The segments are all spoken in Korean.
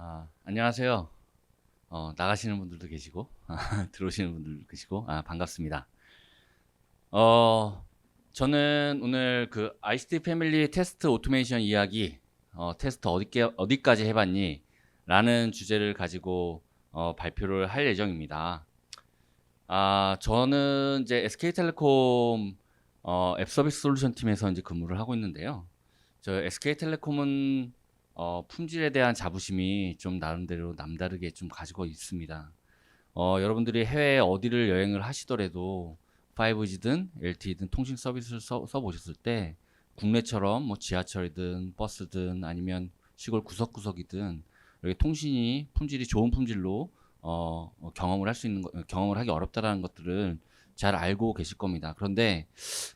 아, 안녕하세요. 어, 나가시는 분들도 계시고, 들어오시는 분들도 계시고, 아, 반갑습니다. 어, 저는 오늘 그 ICT 패밀리 테스트 오토메이션 이야기, 어, 테스트 어디, 어디까지 해봤니? 라는 주제를 가지고 어, 발표를 할 예정입니다. 아, 저는 이제 SK텔레콤 어, 앱 서비스 솔루션 팀에서 이제 근무를 하고 있는데요. 저 SK텔레콤은 어, 품질에 대한 자부심이 좀 나름대로 남다르게 좀 가지고 있습니다. 어, 여러분들이 해외 어디를 여행을 하시더라도 5G든 LTE든 통신 서비스를 써, 써보셨을 때 국내처럼 뭐 지하철이든 버스든 아니면 시골 구석구석이든 이렇게 통신이 품질이 좋은 품질로 어, 어, 경험을 할 수 있는 거, 경험을 하기 어렵다라는 것들을 잘 알고 계실 겁니다. 그런데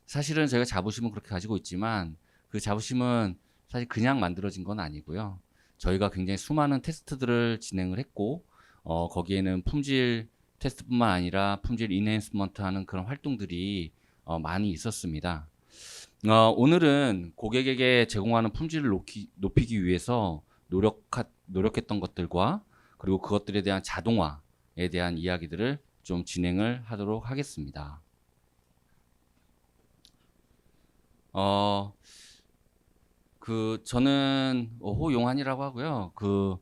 사실은 저희가 자부심은 그렇게 가지고 있지만 그 자부심은 사실 그냥 만들어진 건 아니고요. 저희가 굉장히 수많은 테스트들을 진행을 했고 어, 거기에는 품질 테스트뿐만 아니라 품질 인핸스먼트 하는 그런 활동들이 어, 많이 있었습니다. 어, 오늘은 고객에게 제공하는 품질을 높이, 높이기 위해서 노력하, 노력했던 것들과 그리고 그것들에 대한 자동화에 대한 이야기들을 좀 진행을 하도록 하겠습니다. 어, 그 저는 어, 호용환이라고 하고요. 그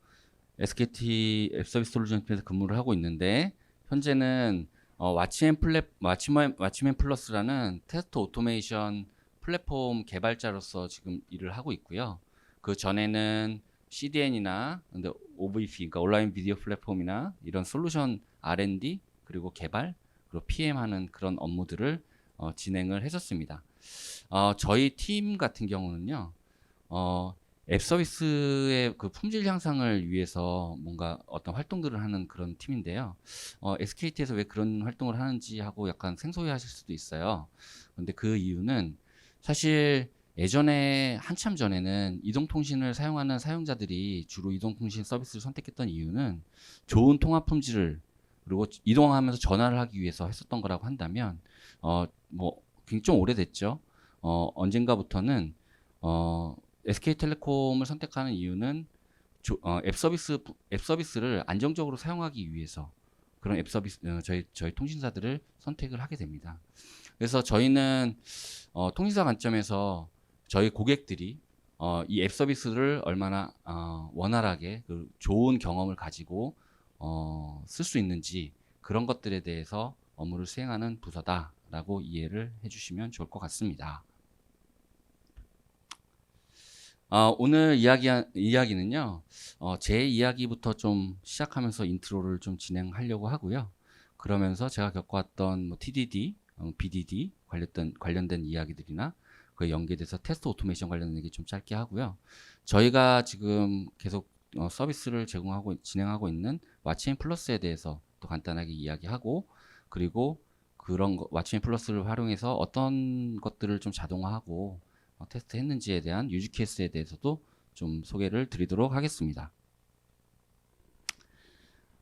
SKT 앱 서비스 솔루션 팀에서 근무를 하고 있는데 현재는 어, 와치맨 플랫 와치맨 와치맨 플러스라는 테스트 오토메이션 플랫폼 개발자로서 지금 일을 하고 있고요. 그 전에는 CDN이나 근데 OVP 그러니까 온라인 비디오 플랫폼이나 이런 솔루션 R&D 그리고 개발 그리고 PM 하는 그런 업무들을 어, 진행을 했었습니다. 어, 저희 팀 같은 경우는요. 어, 앱 서비스의 그 품질 향상을 위해서 뭔가 어떤 활동들을 하는 그런 팀인데요. 어, SKT에서 왜 그런 활동을 하는지 하고 약간 생소해 하실 수도 있어요. 근데 그 이유는 사실 예전에 한참 전에는 이동통신을 사용하는 사용자들이 주로 이동통신 서비스를 선택했던 이유는 좋은 통화 품질을 그리고 이동하면서 전화를 하기 위해서 했었던 거라고 한다면 어뭐 굉장히 좀 오래됐죠. 어 언젠가부터는 어 SK텔레콤을 선택하는 이유는 조, 어, 앱 서비스 앱 서비스를 안정적으로 사용하기 위해서 그런 앱 서비스 어, 저희 저희 통신사들을 선택을 하게 됩니다. 그래서 저희는 어, 통신사 관점에서 저희 고객들이 어, 이 앱 서비스를 얼마나 어, 원활하게 그 좋은 경험을 가지고 어, 쓸 수 있는지 그런 것들에 대해서 업무를 수행하는 부서다라고 이해를 해주시면 좋을 것 같습니다. 어, 오늘 이야기 이야기는요. 어, 제 이야기부터 좀 시작하면서 인트로를 좀 진행하려고 하고요. 그러면서 제가 겪어왔던 뭐 TDD, 어, BDD 관련된 관련된 이야기들이나 그 연계돼서 테스트 오토메이션 관련된 얘기 좀 짧게 하고요. 저희가 지금 계속 어, 서비스를 제공하고 진행하고 있는 와치인 플러스에 대해서 또 간단하게 이야기하고 그리고 그런 거, 와치인 플러스를 활용해서 어떤 것들을 좀 자동화하고 어, 테스트 했는지에 대한 유지 케이스에 대해서도 좀 소개를 드리도록 하겠습니다.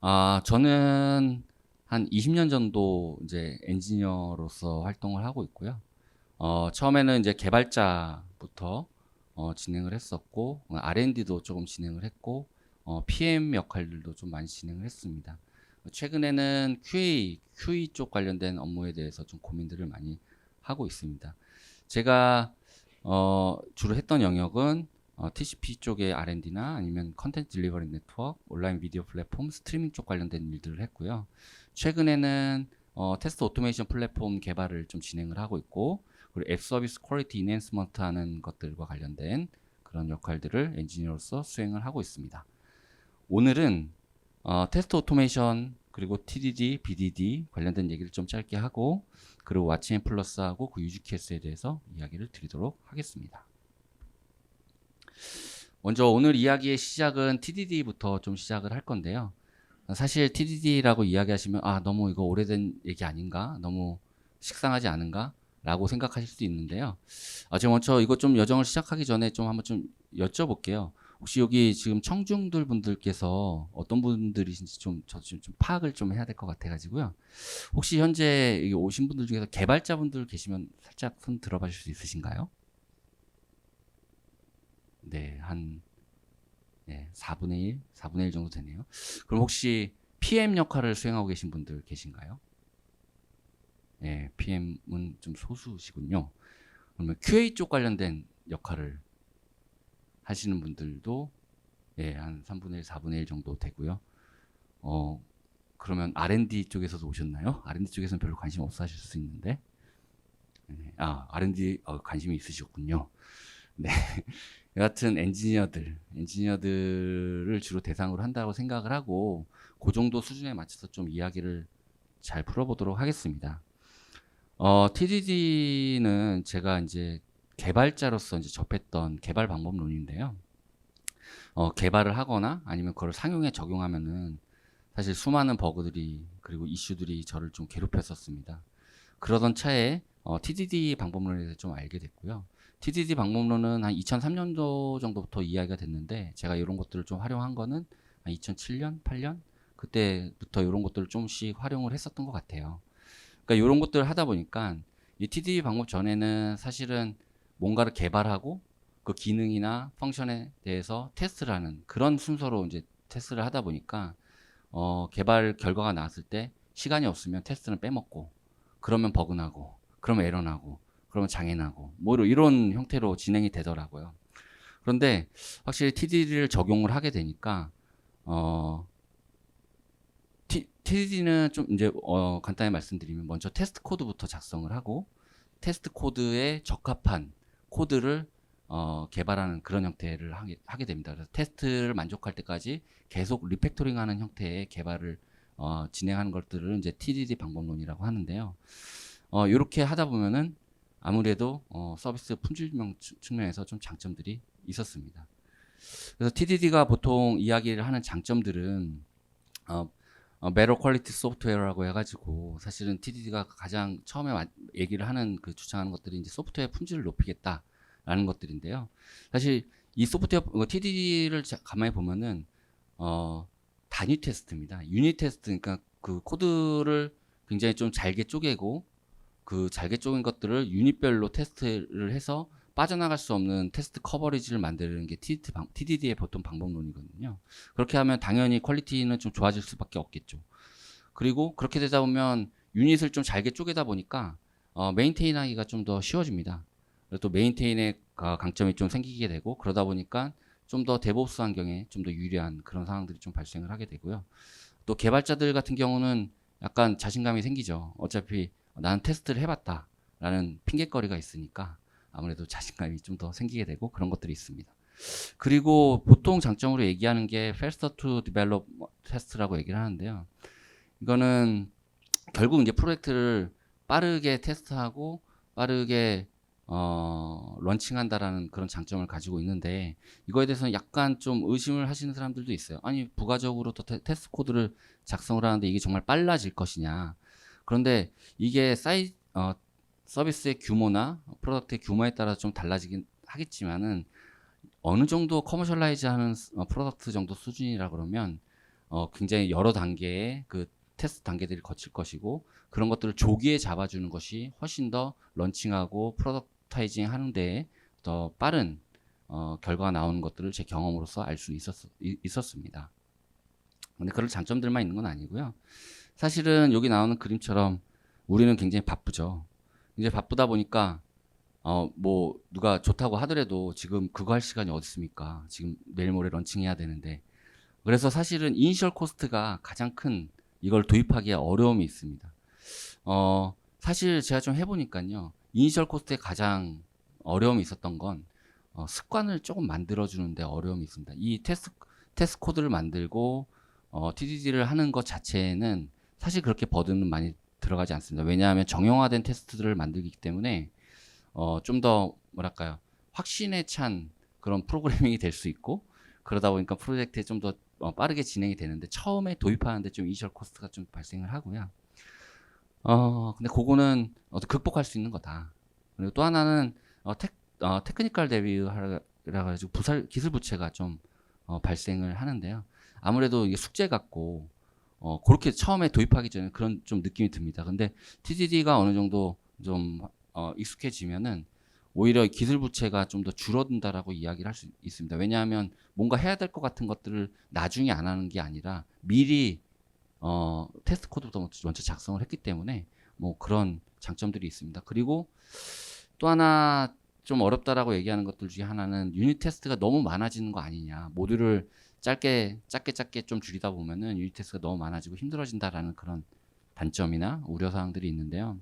아, 저는 한 20년 정도 이제 엔지니어로서 활동을 하고 있고요. 어, 처음에는 이제 개발자부터 어, 진행을 했었고 R&D도 조금 진행을 했고 어, PM 역할들도 좀 많이 진행을 했습니다. 최근에는 QA, QE 쪽 관련된 업무에 대해서 좀 고민들을 많이 하고 있습니다. 제가 어, 주로 했던 영역은 어, TCP 쪽의 R&D나 아니면 컨텐츠 딜리버리 네트워크, 온라인 비디오 플랫폼, 스트리밍 쪽 관련된 일들을 했고요. 최근에는 어, 테스트 오토메이션 플랫폼 개발을 좀 진행을 하고 있고 그리고 앱 서비스 퀄리티 인핸스먼트 하는 것들과 관련된 그런 역할들을 엔지니어로서 수행을 하고 있습니다. 오늘은 어, 테스트 오토메이션 그리고 TDD, BDD 관련된 얘기를 좀 짧게 하고 그리고 와치앤 플러스하고 그 유지 케이스에 대해서 이야기를 드리도록 하겠습니다. 먼저 오늘 이야기의 시작은 TDD부터 좀 시작을 할 건데요. 사실 TDD라고 이야기하시면 아 너무 이거 오래된 얘기 아닌가? 너무 식상하지 않은가? 라고 생각하실 수도 있는데요. 아, 제가 먼저 이거 좀 여정을 시작하기 전에 좀 한번 좀 여쭤볼게요. 혹시 여기 지금 청중들 분들께서 어떤 분들이신지 좀, 저 좀, 좀 파악을 좀 해야 될 것 같아가지고요. 혹시 현재 오신 분들 중에서 개발자분들 계시면 살짝 손 들어봐 주실 수 있으신가요? 네, 한 네, 4분의 1, 4분의 1 정도 되네요. 그럼 혹시 PM 역할을 수행하고 계신 분들 계신가요? 네, PM은 좀 소수시군요. 그러면 QA 쪽 관련된 역할을 하시는 분들도 예, 한 3분의 1, 4분의 1 정도 되고요. 어, 그러면 R&D 쪽에서도 오셨나요? R&D 쪽에서는 별로 관심 없어 하실 수 있는데. 네, 아, R&D 어, 관심이 있으시군요. 네. 여하튼 엔지니어들, 엔지니어들을 주로 대상으로 한다고 생각을 하고 그 정도 수준에 맞춰서 좀 이야기를 잘 풀어보도록 하겠습니다. 어, TDD는 제가 이제 개발자로서 이제 접했던 개발 방법론인데요. 어, 개발을 하거나 아니면 그걸 상용에 적용하면은 사실 수많은 버그들이 그리고 이슈들이 저를 좀 괴롭혔었습니다. 그러던 차에 어, TDD 방법론에 대해서 좀 알게 됐고요. TDD 방법론은 한 2003년도 정도부터 이야기가 됐는데 제가 이런 것들을 좀 활용한 거는 한 2007년, 8년 그때부터 이런 것들을 좀씩 활용을 했었던 것 같아요. 그러니까 이런 것들을 하다 보니까 이 TDD 방법 전에는 사실은 뭔가를 개발하고 그 기능이나 펑션에 대해서 테스트를 하는 그런 순서로 이제 테스트를 하다 보니까 어, 개발 결과가 나왔을 때 시간이 없으면 테스트는 빼먹고 그러면 버그 나고 그러면 에러 나고 그러면 장애 나고 뭐 이런- 형태로 진행이 되더라고요. 그런데 확실히 TDD를 적용을 하게 되니까 어 TDD는 좀 이제 어 간단히 말씀드리면 먼저 테스트 코드부터 작성을 하고 테스트 코드에 적합한 코드를 어, 개발하는 그런 형태를 하게, 하게 됩니다. 그래서 테스트를 만족할 때까지 계속 리팩토링하는 형태의 개발을 어, 진행하는 것들을 이제 TDD 방법론이라고 하는데요. 어, 이렇게 하다 보면은 아무래도 어, 서비스 품질명 측- 측면에서 좀 장점들이 있었습니다. 그래서 TDD가 보통 이야기를 하는 장점들은 어, 어, 메러 퀄리티 소프트웨어라고 해가지고 사실은 TDD가 가장 처음에 마- 얘기를 하는 그 주장하는 것들이 이제 소프트웨어 품질을 높이겠다라는 것들인데요. 사실 이 소프트웨어 어, TDD를 가만히 보면은 어, 단위 테스트입니다. 유닛 테스트 그러니까 그 코드를 굉장히 좀 잘게 쪼개고 그 잘게 쪼갠 것들을 유닛별로 테스트를 해서 빠져나갈 수 없는 테스트 커버리지를 만드는 게 TDD의 보통 방법론이거든요. 그렇게 하면 당연히 퀄리티는 좀 좋아질 수밖에 없겠죠. 그리고 그렇게 되다 보면 유닛을 좀 잘게 쪼개다 보니까 어, 메인테인하기가 좀 더 쉬워집니다. 또 메인테인의 가- 강점이 좀 생기게 되고 그러다 보니까 좀 더 데브옵스 환경에 좀 더 유리한 그런 상황들이 좀 발생을 하게 되고요. 또 개발자들 같은 경우는 약간 자신감이 생기죠. 어차피 나는 테스트를 해봤다라는 핑계거리가 있으니까 아무래도 자신감이 좀 더 생기게 되고 그런 것들이 있습니다. 그리고 보통 장점으로 얘기하는 게 faster to develop test라고 얘기를 하는데요. 이거는 결국 이제 프로젝트를 빠르게 테스트하고 빠르게 어, 런칭한다라는 그런 장점을 가지고 있는데 이거에 대해서는 약간 좀 의심을 하시는 사람들도 있어요. 아니 부가적으로 또 테, 테스트 코드를 작성을 하는데 이게 정말 빨라질 것이냐. 그런데 이게 사이 어, 서비스의 규모나 프로덕트의 규모에 따라 좀 달라지긴 하겠지만은 어느 정도 커머셜라이즈하는 어, 프로덕트 정도 수준이라 그러면 어, 굉장히 여러 단계의 그 테스트 단계들을 거칠 것이고 그런 것들을 조기에 잡아주는 것이 훨씬 더 런칭하고 프로덕타이징 하는데 더 빠른 어, 결과가 나오는 것들을 제 경험으로서 알 수 있었, 있었습니다. 근데 그런 장점들만 있는 건 아니고요. 사실은 여기 나오는 그림처럼 우리는 굉장히 바쁘죠. 이제 바쁘다 보니까 어 뭐 누가 좋다고 하더라도 지금 그거 할 시간이 어디 있습니까? 지금 내일 모레 런칭해야 되는데 그래서 사실은 이니셜 코스트가 가장 큰 이걸 도입하기에 어려움이 있습니다. 어 사실 제가 좀 해보니까요 이니셜 코스트에 가장 어려움이 있었던 건 어, 습관을 조금 만들어주는데 어려움이 있습니다. 이 테스트 테스트 코드를 만들고 어, TDD를 하는 것 자체는 사실 그렇게 버든은 많이 들어가지 않습니다. 왜냐하면 정형화된 테스트들을 만들기 때문에 어, 좀 더 뭐랄까요 확신에 찬 그런 프로그래밍이 될 수 있고 그러다 보니까 프로젝트에 좀더 어, 빠르게 진행이 되는데 처음에 도입하는데 좀 이니셜 코스트가 좀 발생을 하고요. 어 근데 그거는 어, 극복할 수 있는 거다. 그리고 또 하나는 어, 테, 어, 테크니컬 데뷔라 가지고 부설 기술 부채가 좀 어, 발생을 하는데요. 아무래도 이게 숙제 같고 어, 그렇게 처음에 도입하기 전에 그런 좀 느낌이 듭니다. 근데 TDD가 어느 정도 좀 어, 익숙해지면은 오히려 기술 부채가 좀 더 줄어든다라고 이야기를 할 수 있습니다. 왜냐하면 뭔가 해야 될 것 같은 것들을 나중에 안 하는 게 아니라 미리 어, 테스트 코드부터 먼저 작성을 했기 때문에 뭐 그런 장점들이 있습니다. 그리고 또 하나 좀 어렵다라고 얘기하는 것들 중에 하나는 유닛 테스트가 너무 많아지는 거 아니냐. 모듈을 짧게 짧게 짧게 좀 줄이다 보면은 유닛 테스트가 너무 많아지고 힘들어진다라는 그런 단점이나 우려 사항들이 있는데요.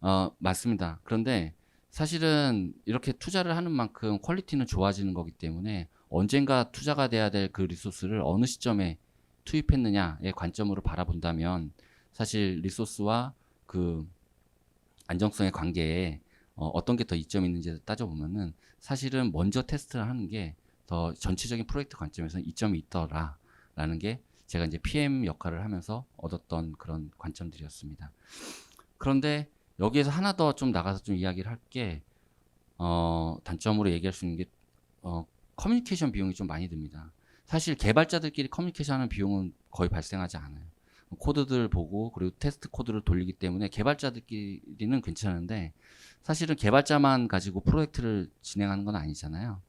어, 맞습니다. 그런데 사실은 이렇게 투자를 하는 만큼 퀄리티는 좋아지는 거기 때문에 언젠가 투자가 돼야 될 그 리소스를 어느 시점에 투입했느냐의 관점으로 바라본다면 사실 리소스와 그 안정성의 관계에 어, 어떤 게 더 이점이 있는지 따져보면은 사실은 먼저 테스트를 하는 게 더 전체적인 프로젝트 관점에서 는 이점이 있더라라는 게 제가 이제 PM 역할을 하면서 얻었던 그런 관점들이었습니다. 그런데 여기에서 하나 더 좀 나가서 좀 이야기를 할게 어, 단점으로 얘기할 수 있는 게 어, 커뮤니케이션 비용이 좀 많이 듭니다. 사실 개발자들끼리 커뮤니케이션 하는 비용은 거의 발생하지 않아요. 코드들 보고 그리고 테스트 코드를 돌리기 때문에 개발자들끼리는 괜찮은데 사실은 개발자만 가지고 프로젝트를 진행하는 건 아니잖아요.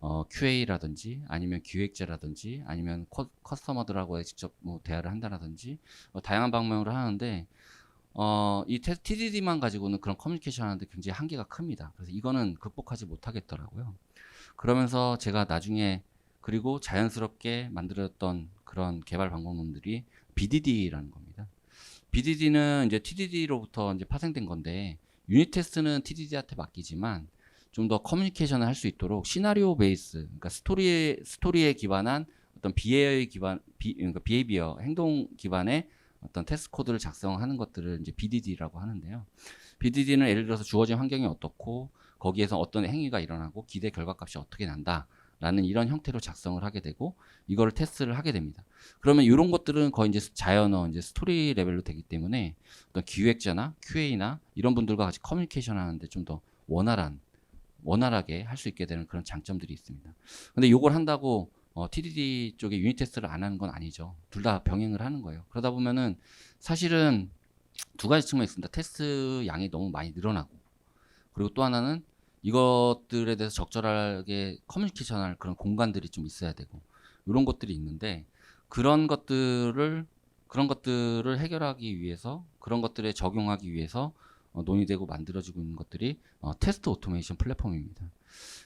어, QA라든지 아니면 기획자라든지 아니면 커, 커스터머들하고 직접 뭐 대화를 한다라든지 어, 다양한 방면으로 하는데 어, 이 테- TDD만 가지고는 그런 커뮤니케이션 하는데 굉장히 한계가 큽니다. 그래서 이거는 극복하지 못하겠더라고요. 그러면서 제가 나중에 그리고 자연스럽게 만들었던 그런 개발 방법론들이 BDD라는 겁니다. BDD는 이제 TDD로부터 이제 파생된 건데 유닛 테스트는 TDD한테 맡기지만 좀 더 커뮤니케이션을 할 수 있도록 시나리오 베이스, 그러니까 스토리에 스토리에 기반한 어떤 비헤이어 기반, 비, 그러니까 비헤이비어 행동 기반의 어떤 테스트 코드를 작성하는 것들을 이제 BDD라고 하는데요. BDD는 예를 들어서 주어진 환경이 어떻고 거기에서 어떤 행위가 일어나고 기대 결과값이 어떻게 난다 라는 이런 형태로 작성을 하게 되고 이거를 테스트를 하게 됩니다. 그러면 이런 것들은 거의 이제 자연어 이제 스토리 레벨로 되기 때문에 어떤 기획자나 QA나 이런 분들과 같이 커뮤니케이션 하는데 좀 더 원활한 원활하게 할 수 있게 되는 그런 장점들이 있습니다. 근데 이걸 한다고 어, TDD 쪽에 유닛 테스트를 안 하는 건 아니죠. 둘 다 병행을 하는 거예요. 그러다 보면은 사실은 두 가지 측면이 있습니다. 테스트 양이 너무 많이 늘어나고 그리고 또 하나는 이것들에 대해서 적절하게 커뮤니케이션할 그런 공간들이 좀 있어야 되고 이런 것들이 있는데 그런 것들을 그런 것들을 해결하기 위해서 그런 것들에 적용하기 위해서 어, 논의되고 만들어지고 있는 것들이 어, 테스트 오토메이션 플랫폼입니다.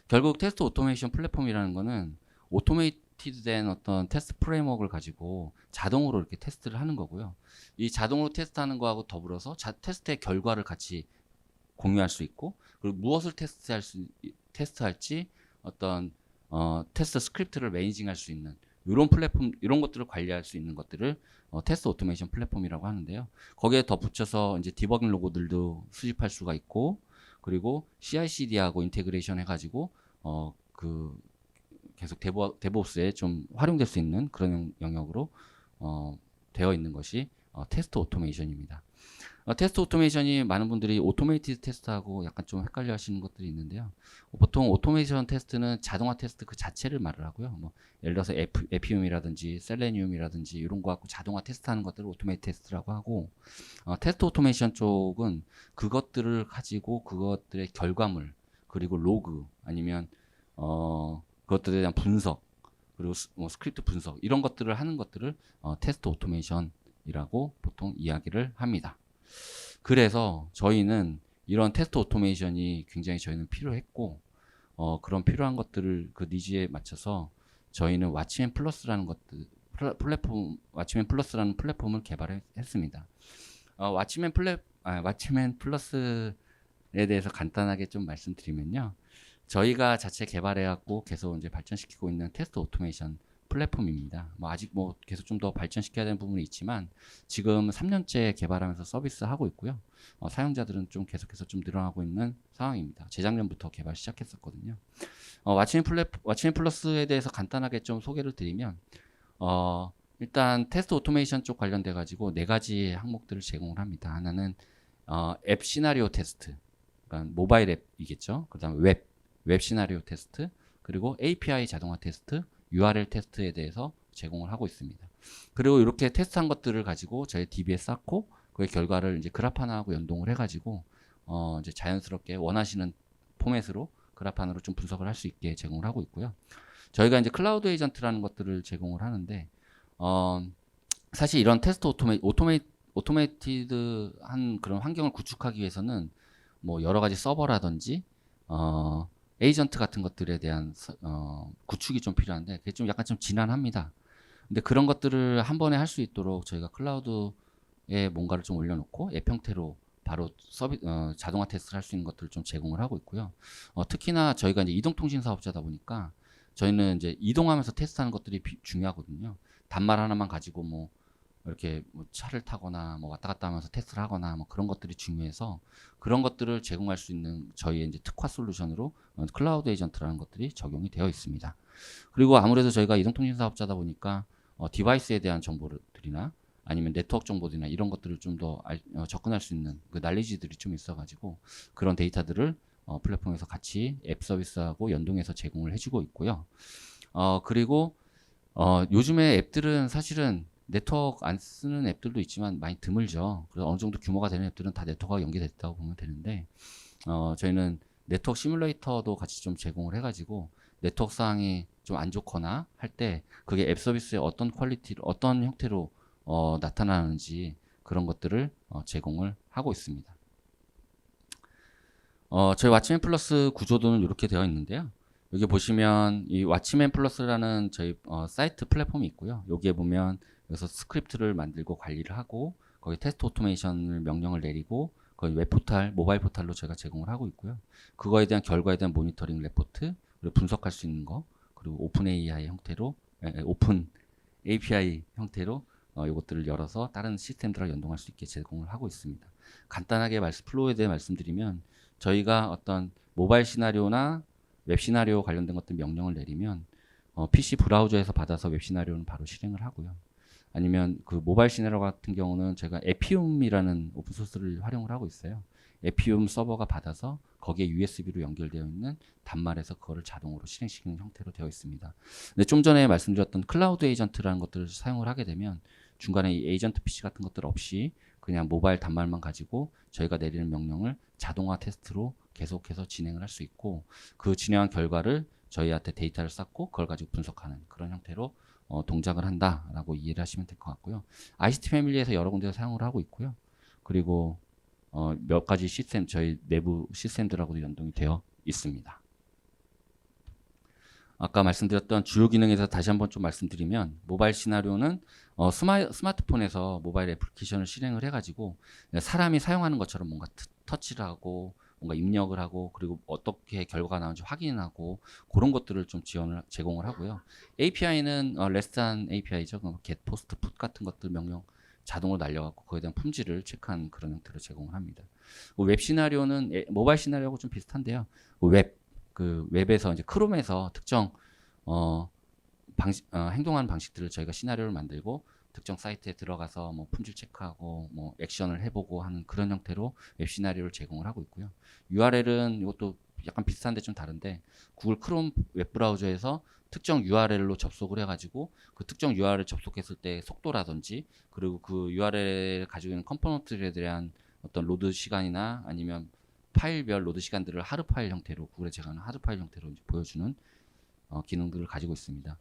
결국 테스트 오토메이션 플랫폼이라는 거는 오토메이티드된 어떤 테스트 프레임워크를 가지고 자동으로 이렇게 테스트를 하는 거고요. 이 자동으로 테스트하는 거하고 더불어서 자, 테스트의 결과를 같이 공유할 수 있고 그리고 무엇을 테스트할 수 테스트할지 어떤 어, 테스트 스크립트를 매니징할 수 있는 이런 플랫폼 이런 것들을 관리할 수 있는 것들을 어, 테스트 오토메이션 플랫폼이라고 하는데요. 거기에 덧붙여서 이제 디버깅 로고들도 수집할 수가 있고 그리고 CI/CD하고 인테그레이션 해가지고 어 그 계속 데보 데브옵스에 좀 활용될 수 있는 그런 영역으로 어 되어 있는 것이 어, 테스트 오토메이션입니다. 어, 테스트 오토메이션이 많은 분들이 오토메이티드 테스트하고 약간 좀 헷갈려 하시는 것들이 있는데요. 어, 보통 오토메이션 테스트는 자동화 테스트 그 자체를 말을 하고요. 뭐 예를 들어서 에프, 에피움이라든지 셀레니움이라든지 이런 거 갖고 자동화 테스트하는 것들을 오토메이트 테스트라고 하고 어, 테스트 오토메이션 쪽은 그것들을 가지고 그것들의 결과물 그리고 로그 아니면 어, 그것들에 대한 분석 그리고 스, 뭐 스크립트 분석 이런 것들을 하는 것들을 어, 테스트 오토메이션이라고 보통 이야기를 합니다. 그래서 저희는 이런 테스트 오토메이션이 굉장히 저희는 필요했고 어, 그런 필요한 것들을 그 니즈에 맞춰서 저희는 왓치맨 플러스라는 것들 플랫폼 왓치맨 플러스라는 플랫폼을 개발했습니다. 어, 왓치맨 플랫 아, 왓치맨 플러스에 대해서 간단하게 좀 말씀드리면요. 저희가 자체 개발해갖고 계속 이제 발전시키고 있는 테스트 오토메이션 플랫폼입니다. 뭐 아직 뭐 계속 좀 더 발전시켜야 되는 부분이 있지만 지금 3년째 개발하면서 서비스 하고 있고요. 어, 사용자들은 좀 계속해서 좀 늘어나고 있는 상황입니다. 재작년부터 개발 시작했었거든요. 어, 왓치맨 플랫 왓치맨 플러스에 대해서 간단하게 좀 소개를 드리면 어, 일단 테스트 오토메이션 쪽 관련돼 가지고 네 가지 항목들을 제공을 합니다. 하나는 어, 앱 시나리오 테스트, 그러니까 모바일 앱이겠죠. 그다음에 웹, 웹 시나리오 테스트, 그리고 API 자동화 테스트, URL 테스트에 대해서 제공을 하고 있습니다. 그리고 이렇게 테스트한 것들을 가지고 저희 DB에 쌓고 그의 결과를 이제 그래프 하나하고 연동을 해가지고 어, 이제 자연스럽게 원하시는 포맷으로 그래프안으로 좀 분석을 할 수 있게 제공을 하고 있고요. 저희가 이제 클라우드 에이전트라는 것들을 제공을 하는데 어, 사실 이런 테스트 오토메 오토메 오토메이티드한 그런 환경을 구축하기 위해서는 뭐 여러 가지 서버라든지 어, 에이전트 같은 것들에 대한 서- 어, 구축이 좀 필요한데 그게 좀 약간 좀 지난합니다. 근데 그런 것들을 한 번에 할 수 있도록 저희가 클라우드에 뭔가를 좀 올려놓고 앱 형태로 바로 서비 어, 자동화 테스트를 할 수 있는 것들을 좀 제공을 하고 있고요. 어, 특히나 저희가 이제 이동통신 사업자다 보니까 저희는 이제 이동하면서 테스트하는 것들이 비- 중요하거든요. 단말 하나만 가지고 뭐 이렇게 뭐 차를 타거나 뭐 왔다 갔다 하면서 테스트를 하거나 뭐 그런 것들이 중요해서 그런 것들을 제공할 수 있는 저희의 이제 특화 솔루션으로 어, 클라우드 에이전트라는 것들이 적용이 되어 있습니다. 그리고 아무래도 저희가 이동통신 사업자다 보니까 어, 디바이스에 대한 정보들이나 아니면 네트워크 정보들이나 이런 것들을 좀더 어, 접근할 수 있는 그 난리지들이 좀 있어가지고 그런 데이터들을 어, 플랫폼에서 같이 앱 서비스하고 연동해서 제공을 해주고 있고요. 어, 그리고 어, 요즘에 앱들은 사실은 네트워크 안 쓰는 앱들도 있지만 많이 드물죠. 그래서 어느 정도 규모가 되는 앱들은 다 네트워크가 연계됐다고 보면 되는데 어, 저희는 네트워크 시뮬레이터도 같이 좀 제공을 해가지고 네트워크 상황이 좀 안 좋거나 할 때 그게 앱 서비스의 어떤 퀄리티, 어떤 형태로 어, 나타나는지 그런 것들을 어, 제공을 하고 있습니다. 어, 저희 왓츠맨 플러스 구조도는 이렇게 되어 있는데요. 여기 보시면 이 왓츠맨 플러스라는 저희 어, 사이트 플랫폼이 있고요. 여기에 보면 여기서 스크립트를 만들고 관리를 하고 거기 테스트 오토메이션을 명령을 내리고 거기 웹 포탈, 모바일 포탈로 저희가 제공을 하고 있고요. 그거에 대한 결과에 대한 모니터링 레포트, 그리고 분석할 수 있는 거, 그리고 오픈 AI 형태로 에, 에, 오픈 API 형태로 어, 이것들을 열어서 다른 시스템들과 연동할 수 있게 제공을 하고 있습니다. 간단하게 말씀 플로우에 대해 말씀드리면 저희가 어떤 모바일 시나리오나 웹 시나리오 관련된 것들 명령을 내리면 어, PC 브라우저에서 받아서 웹 시나리오는 바로 실행을 하고요. 아니면 그 모바일 시나리오 같은 경우는 제가 에피움이라는 오픈 소스를 활용을 하고 있어요. 에피움 서버가 받아서 거기에 USB로 연결되어 있는 단말에서 그거를 자동으로 실행시키는 형태로 되어 있습니다. 근데 좀 전에 말씀드렸던 클라우드 에이전트라는 것들을 사용을 하게 되면 중간에 이 에이전트 PC 같은 것들 없이 그냥 모바일 단말만 가지고 저희가 내리는 명령을 자동화 테스트로 계속해서 진행을 할 수 있고 그 진행한 결과를 저희한테 데이터를 쌓고 그걸 가지고 분석하는 그런 형태로 어, 동작을 한다라고 이해를 하시면 될 것 같고요. ICT 패밀리에서 여러 군데서 사용을 하고 있고요. 그리고 어, 몇 가지 시스템 저희 내부 시스템들하고도 연동이 되어 있습니다. 아까 말씀드렸던 주요 기능에서 다시 한번 좀 말씀드리면 모바일 시나리오는 어, 스마, 스마트폰에서 모바일 애플리케이션을 실행을 해가지고 사람이 사용하는 것처럼 뭔가 트- 터치를 하고 뭔가 입력을 하고 그리고 어떻게 결과가 나오는지 확인하고 그런 것들을 좀 지원을 제공을 하고요. API는 어, 레스트한 API죠. 그 get, post, put 같은 것들 명령 자동으로 날려갖고 그에 대한 품질을 체크하는 그런 형태로 제공을 합니다. 그웹 시나리오는 에- 모바일 시나리오하고 좀 비슷한데요. 그 웹, 그 웹에서 이제 크롬에서 특정 어, 방식, 어, 행동하는 방식들을 저희가 시나리오를 만들고 특정 사이트에 들어가서 뭐 품질 체크하고 뭐 액션을 해보고 하는 그런 형태로 웹 시나리오를 제공을 하고 있고요. URL은 이것도 약간 비슷한데 좀 다른데 구글 크롬 웹 브라우저에서 특정 URL로 접속을 해가지고 그 특정 URL 접속했을 때 속도라든지 그리고 그 URL 가지고 있는 컴포넌트들에 대한 어떤 로드 시간이나 아니면 파일별 로드 시간들을 하드 파일 형태로 구글에 제공하는 하드 파일 형태로 보여주는 어, 기능들을 가지고 있습니다.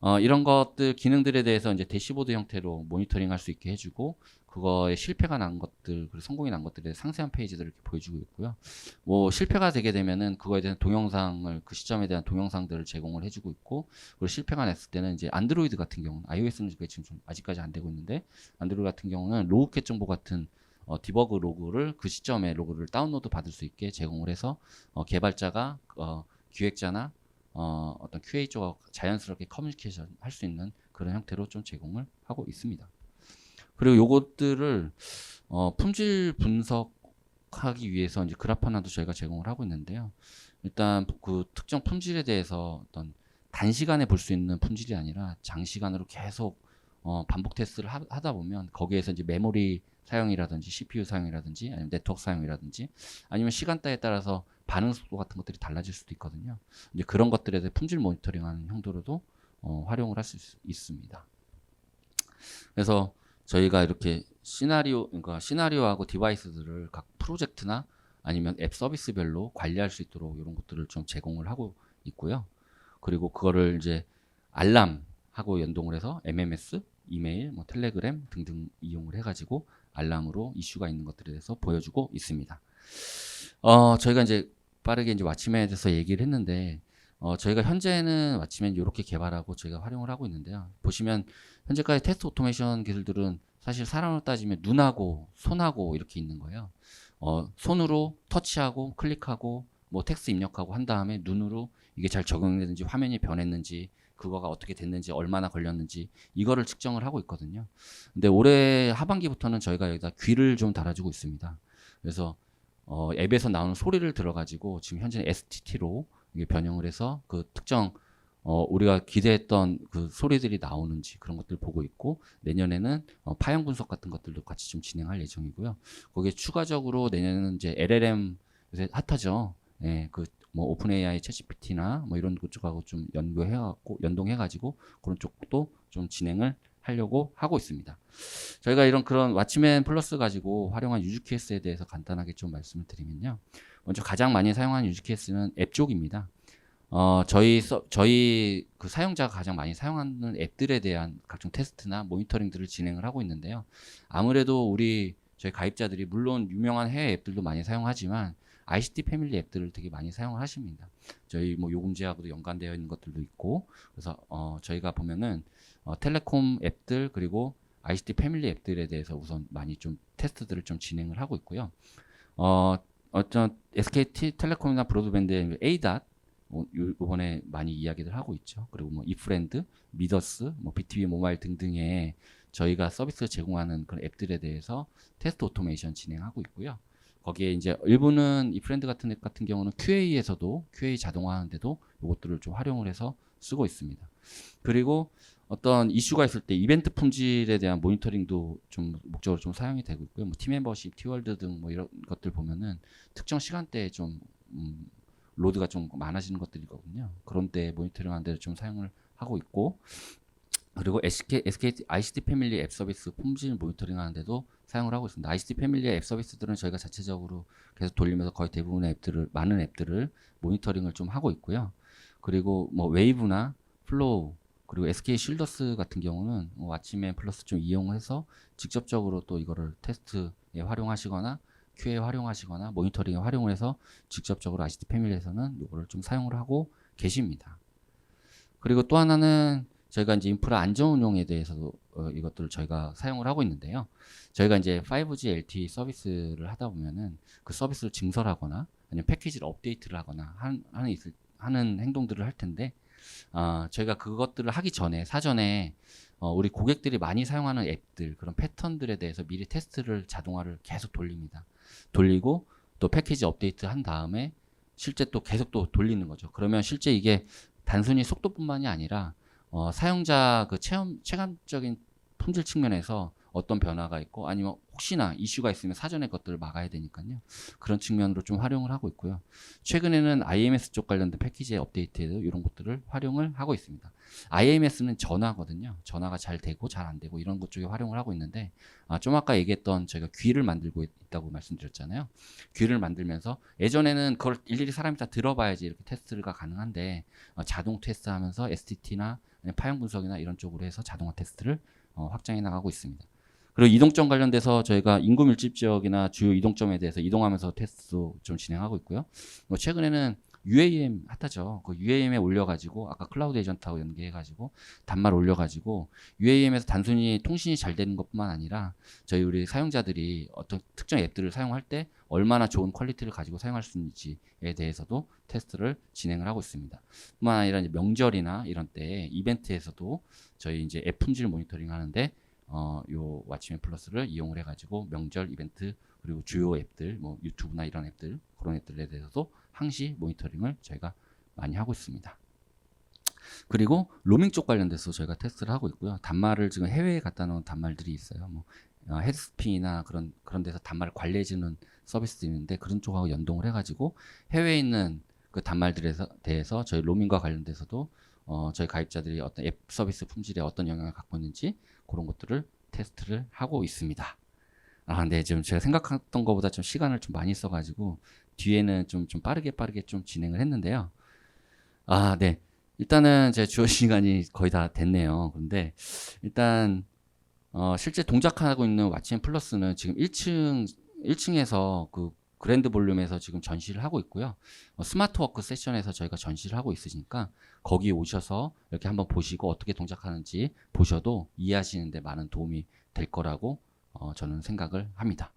어, 이런 것들 기능들에 대해서 이제 대시보드 형태로 모니터링할 수 있게 해주고 그거에 실패가 난 것들 그리고 성공이 난 것들에 상세한 페이지들을 이렇게 보여주고 있고요. 뭐 실패가 되게 되면은 그거에 대한 동영상을 그 시점에 대한 동영상들을 제공을 해주고 있고 그리고 실패가 났을 때는 이제 안드로이드 같은 경우는 iOS는 지금 좀 아직까지 안 되고 있는데 안드로이드 같은 경우는 로그캣 정보 같은 어, 디버그 로그를 그 시점에 로그를 다운로드 받을 수 있게 제공을 해서 어, 개발자가 어, 기획자나 어, 어떤 QA 쪽과 자연스럽게 커뮤니케이션 할 수 있는 그런 형태로 좀 제공을 하고 있습니다. 그리고 요것들을 어, 품질 분석하기 위해서 이제 그래프 하나도 저희가 제공을 하고 있는데요. 일단 그 특정 품질에 대해서 어떤 단시간에 볼 수 있는 품질이 아니라 장시간으로 계속 어, 반복 테스트를 하, 하다 보면 거기에서 이제 메모리 사용이라든지 CPU 사용이라든지 아니면 네트워크 사용이라든지 아니면 시간대에 따라서 반응 속도 같은 것들이 달라질 수도 있거든요. 이제 그런 것들에 대해 품질 모니터링하는 형도로도 어, 활용을 할 수 있습니다. 그래서 저희가 이렇게 시나리오, 그러니까 시나리오하고 디바이스들을 각 프로젝트나 아니면 앱 서비스별로 관리할 수 있도록 이런 것들을 좀 제공을 하고 있고요. 그리고 그거를 이제 알람하고 연동을 해서 MMS, 이메일, 뭐 텔레그램 등등 이용을 해가지고 알람으로 이슈가 있는 것들에 대해서 보여주고 있습니다. 어, 저희가 이제 빠르게 이제 왓치맨에 대해서 얘기를 했는데 어, 저희가 현재는 왓치맨 이렇게 개발하고 저희가 활용을 하고 있는데요. 보시면 현재까지 테스트 오토메이션 기술들은 사실 사람으로 따지면 눈하고 손하고 이렇게 있는 거예요. 어, 손으로 터치하고 클릭하고 뭐 텍스트 입력하고 한 다음에 눈으로 이게 잘 적용되는지 화면이 변했는지 그거가 어떻게 됐는지 얼마나 걸렸는지 이거를 측정을 하고 있거든요. 근데 올해 하반기부터는 저희가 여기다 귀를 좀 달아주고 있습니다. 그래서 어, 앱에서 나오는 소리를 들어가지고 지금 현재 STT로 변형을 해서 그 특정 어, 우리가 기대했던 그 소리들이 나오는지 그런 것들 을 보고 있고 내년에는 어, 파형 분석 같은 것들도 같이 좀 진행할 예정이고요. 거기에 추가적으로 내년에는 이제 LLM 요새 핫하죠. 예, 그 뭐 오픈 AI, 챗GPT나 뭐 이런 쪽하고 좀 연구해 갖고 연동해 가지고 그런 쪽도 좀 진행을 하려고 하고 있습니다. 저희가 이런 그런 왓치맨 플러스 가지고 활용한 유즈 케이스에 대해서 간단하게 좀 말씀을 드리면요. 먼저 가장 많이 사용하는 유즈 케이스는 앱 쪽입니다. 어, 저희 서, 저희 그 사용자가 가장 많이 사용하는 앱들에 대한 각종 테스트나 모니터링들을 진행을 하고 있는데요. 아무래도 우리 저희 가입자들이 물론 유명한 해외 앱들도 많이 사용하지만 ICT 패밀리 앱들을 되게 많이 사용을 하십니다. 저희 뭐 요금제하고도 연관되어 있는 것들도 있고 그래서 어, 저희가 보면은 어, 텔레콤 앱들 그리고 ICT 패밀리 앱들에 대해서 우선 많이 좀 테스트들을 좀 진행을 하고 있고요. 어, 어떤 SKT 텔레콤이나 브로드밴드의 A.dot 어, 요- 요번에 많이 이야기를 하고 있죠. 그리고 뭐 이프렌드, 미더스, 뭐 BTV 모바일 등등의 저희가 서비스를 제공하는 그런 앱들에 대해서 테스트 오토메이션 진행하고 있고요. 거기에 이제 일부는 이 프렌드 같은 앱 같은 경우는 QA에서도 QA 자동화하는데도 이것들을 좀 활용을 해서 쓰고 있습니다. 그리고 어떤 이슈가 있을 때 이벤트 품질에 대한 모니터링도 좀 목적으로 좀 사용이 되고 있고요. 뭐 팀멤버십, 티월드 등 뭐 이런 것들 보면은 특정 시간대에 좀 음, 로드가 좀 많아지는 것들이거든요. 그런 때 모니터링 하는 데를 좀 사용을 하고 있고 그리고 SK, SK ICT 패밀리 앱 서비스 품질 모니터링 하는데도 사용을 하고 있습니다. ICT 패밀리 앱 서비스들은 저희가 자체적으로 계속 돌리면서 거의 대부분의 앱들을 많은 앱들을 모니터링을 좀 하고 있고요. 그리고 뭐 웨이브나 플로우 그리고 SK 쉴더스 같은 경우는 뭐 왓치맨 플러스 좀 이용해서 직접적으로 또 이거를 테스트에 활용하시거나 QA 활용하시거나 모니터링에 활용을 해서 직접적으로 ICT 패밀리에서는 이거를 좀 사용을 하고 계십니다. 그리고 또 하나는 저희가 이제 인프라 안전 운용에 대해서도 어, 이것들을 저희가 사용을 하고 있는데요. 저희가 이제 5G LTE 서비스를 하다 보면은 그 서비스를 증설하거나 아니면 패키지를 업데이트를 하거나 한, 하는 있을 하는 행동들을 할 텐데 아, 저희가 그것들을 하기 전에 사전에 어, 우리 고객들이 많이 사용하는 앱들 그런 패턴들에 대해서 미리 테스트를 자동화를 계속 돌립니다. 돌리고 또 패키지 업데이트 한 다음에 실제 또 계속 또 돌리는 거죠. 그러면 실제 이게 단순히 속도뿐만이 아니라 어, 사용자 그 체험 체감적인 품질 측면에서 어떤 변화가 있고 아니면 혹시나 이슈가 있으면 사전에 그것들을 막아야 되니까요. 그런 측면으로 좀 활용을 하고 있고요. 최근에는 IMS 쪽 관련된 패키지의 업데이트에도 이런 것들을 활용을 하고 있습니다. IMS는 전화거든요. 전화가 잘 되고 잘 안 되고 이런 것 쪽에 활용을 하고 있는데 아, 좀 아까 얘기했던 저희가 귀를 만들고 있- 있다고 말씀드렸잖아요. 귀를 만들면서 예전에는 그걸 일일이 사람이 다 들어봐야지 이렇게 테스트가 가능한데 어, 자동 테스트하면서 STT나 파형 분석이나 이런 쪽으로 해서 자동화 테스트를 어, 확장해 나가고 있습니다. 그리고 이동점 관련돼서 저희가 인구 밀집 지역이나 주요 이동점에 대해서 이동하면서 테스트도 좀 진행하고 있고요. 뭐 최근에는 UAM 핫하죠. 그 UAM에 올려가지고 아까 클라우드 에이전트하고 연계해가지고 단말 올려가지고 UAM에서 단순히 통신이 잘 되는 것뿐만 아니라 저희 우리 사용자들이 어떤 특정 앱들을 사용할 때 얼마나 좋은 퀄리티를 가지고 사용할 수 있는지에 대해서도 테스트를 진행을 하고 있습니다. 뿐만 아니라 명절이나 이런 때 이벤트에서도 저희 이제 앱 품질 모니터링 하는데 어, 요 왓치맨 플러스를 이용을 해가지고 명절 이벤트 그리고 주요 앱들 뭐 유튜브나 이런 앱들 그런 앱들에 대해서도 항시 모니터링을 저희가 많이 하고 있습니다. 그리고 로밍 쪽 관련돼서 저희가 테스트를 하고 있고요. 단말을 지금 해외에 갖다 놓은 단말들이 있어요. 뭐 어, 헤드스피나 그런 그런 데서 단말을 관리해주는 서비스도 있는데 그런 쪽하고 연동을 해가지고 해외에 있는 그 단말들에 대해서 저희 로밍과 관련돼서도 어, 저희 가입자들이 어떤 앱 서비스 품질에 어떤 영향을 갖고 있는지 그런 것들을 테스트를 하고 있습니다. 아, 네, 지금 제가 생각했던 것보다 좀 시간을 좀 많이 써가지고 뒤에는 좀, 좀 빠르게 빠르게 좀 진행을 했는데요. 아, 네. 일단은 제 주어 시간이 거의 다 됐네요. 근데 일단 어, 실제 동작하고 있는 왓치앤 플러스는 지금 1층 1층에서 그 그랜드 볼륨에서 지금 전시를 하고 있고요. 어, 스마트 워크 세션에서 저희가 전시를 하고 있으니까 거기 오셔서 이렇게 한번 보시고 어떻게 동작하는지 보셔도 이해하시는데 많은 도움이 될 거라고 어, 저는 생각을 합니다.